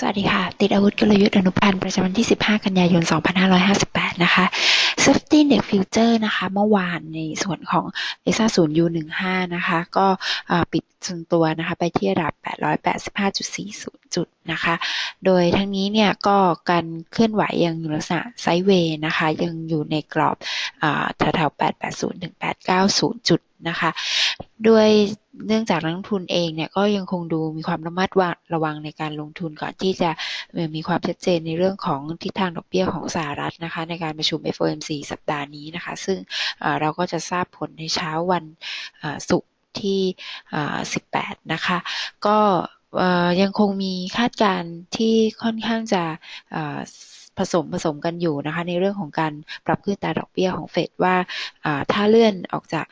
สวัสดีค่ะ ติดอาวุธกลยุทธ์อนุพันธ์ประจำวันที่ 15 กันยายน 2558 นะคะ Safety Index Future นะคะ เมื่อวานในส่วนของ s 0 U 15นะคะ ก็ปิดส่วนตัวนะคะ ไปที่ระดับ 885.40 จุดนะคะ โดยทั้งนี้เนี่ยก็การเคลื่อนไหวยังอยู่ลักษณะไซด์เวย์นะคะ ยังอยู่ในกรอบแถวๆ880ถึง890 จุดนะคะด้วยเนื่องจากนักลงทุนเองเนี่ยก็ยังคงดูมีความระมัดระวังในการลงทุนก่อนที่จะ มีความชัดเจนในเรื่องของทิศทางดอกเบี้ยของสหรัฐนะคะ ในการประชุม FOMC สัปดาห์นี้นะคะ ซึ่งเราก็จะทราบผลในเช้าวันศุกร์ที่ 18 นะคะ ก็ยังคงมีคาดการณ์ที่ค่อนข้างจะผสมผสมกันอยู่นะคะในเรื่องของการปรับขึ้นตาดอกเบี้ยของเฟดว่าถ้าเลื่อนออกจาก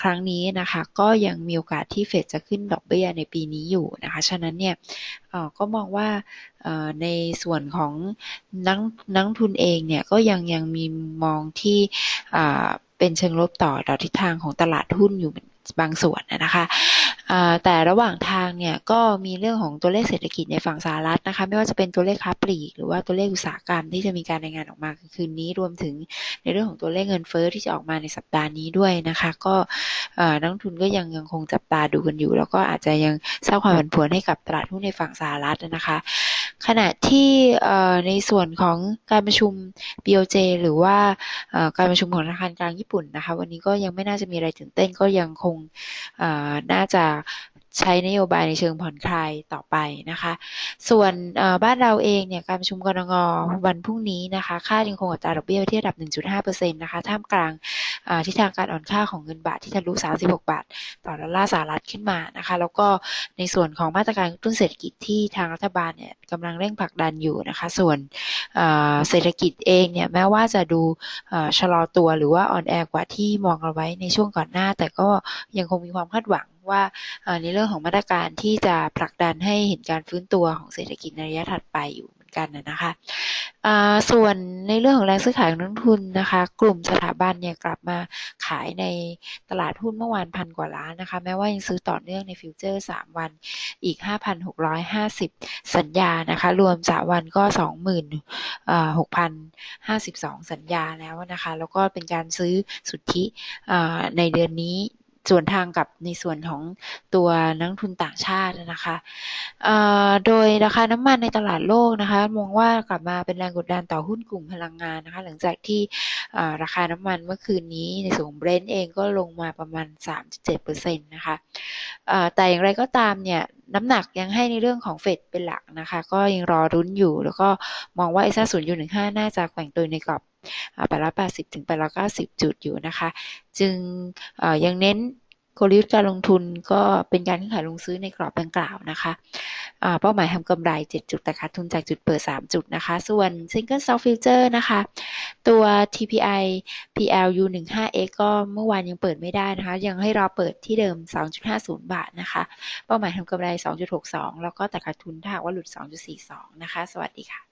ครั้งนี้นะคะ ก็ยังมีโอกาสที่เฟดจะขึ้นดอกเบี้ยในปีนี้อยู่นะคะ ฉะนั้นเนี่ยก็มองว่าในส่วนของนักนักทุนเองเนี่ยก็ยังยังมีมองที่ เป็นเชิงลบต่อต่อทิศทางของตลาดหุ้นอยู่บางส่วนนะคะแต่ระหว่างทางเนี่ยก็มีเรื่องของตัวเลขเศรษฐกิจในฝั่งสหรัฐนะคะไม่ว่าจะเป็นตัวเลขค้าปลีก หรือว่าตัวเลขอุตสาหกรรมที่จะมีการรายงานออกมาคืนนี้รวมถึงในเรื่องของตัวเลขเงินเฟ้อที่จะออกมาในสัปดาห์นี้ด้วยนะคะ ก็นักทุนก็ยังยังคงจับตาดูกันอยู่ แล้วก็อาจจะยังสร้างความผันผวนให้กับตลาดหุ้นในฝั่งสหรัฐนะคะ ขณะที่ในส่วนของการประชุม BOJ หรือว่าการประชุมของธนาคารกลางญี่ปุ่นนะคะ วันนี้ก็ยังไม่น่าจะมีอะไรตื่นเต้นก็ยังคงน่าจะ ใช้นโยบายในเชิงผ่อนคลายต่อไปนะคะ ส่วนบ้านเราเองเนี่ยการประชุมกรงงวันพรุ่งนี้นะคะค่ายังคงอัตราดอกเบี้ยที่ระดับ 1.5%นะคะท่ามกลางทิศทางการอ่อนค่าของเงินบาทที่ทะลุ 36 บาท ต่อดอลลาร์สหรัฐขึ้นมานะคะ แล้วก็ในส่วนของมาตรการกระตุ้นเศรษฐกิจที่ทางรัฐบาลเนี่ยกำลังเร่งผลักดันอยู่นะคะ ส่วนเศรษฐกิจเองเนี่ยแม้ว่าจะดูชะลอตัวหรือว่าอ่อนแอกว่าที่มองเอาไว้ในช่วงก่อนหน้า แต่ก็ยังคงมีความคาดหวัง ว่าในเรื่องของมาตรการที่จะผลักดันให้เห็นการฟื้นตัวของเศรษฐกิจในระยะถัดไปอยู่เหมือนกันนะคะส่วนในเรื่องของแรงซื้อขายของนักทุนนะคะ กลุ่มสถาบันเนี่ยกลับมาขายในตลาดหุ้นเมื่อวานพันกว่าล้านนะคะ แม้ว่ายังซื้อต่อเนื่องในฟิวเจอร์ 3 วันอีก 5,650 สัญญานะคะ รวม 3 วันก็ 26,052 สัญญาแล้วนะคะ แล้วก็เป็นการซื้อสุทธิในเดือนนี้ ส่วนทางกับในส่วนของตัวนักทุนต่างชาตินะคะโดยราคาน้ำมันในตลาดโลกนะคะมองว่ากลับมาเป็นแรงกดดันต่อหุ้นกลุ่มพลังงานนะคะหลังจากที่ราคาน้ำมันเมื่อคืนนี้ในส่วนของเบรนท์เองก็ลงมาประมาณ 3.7%นะคะแต่อย่างไรก็ตามเนี่ย น้ำหนักยังให้ในเรื่องของเฟดเป็นหลักนะคะ ก็ยังรอรุ้นอยู่ แล้วก็มองว่าไอ้ซ่าศูนย์ยูหนึ่งห้าน่าจะแกว่งตัวในกรอบแปดร้อยแปดสิบถึงแปดร้อยเก้าสิบจุดอยู่นะคะ จึงยังเน้น กลยุทธ์การลงทุนก็เป็นการขายลงซื้อในกรอบดังกล่าวนะคะเป้าหมายทำกำไร 7 จุดแต่ขาดทุนจากจุดเปิด 3 จุดนะคะ ส่วน Single Stock Future นะคะ ตัว TPI PLU 15X ก็เมื่อวานยังเปิดไม่ได้นะคะ ยังให้รอเปิดที่เดิม 2.50 บาทนะคะ เป้าหมายทำกำไร 2.62 แล้วก็แต่ขาดทุนถ้าว่าหลุด 2.42 นะคะ สวัสดีค่ะ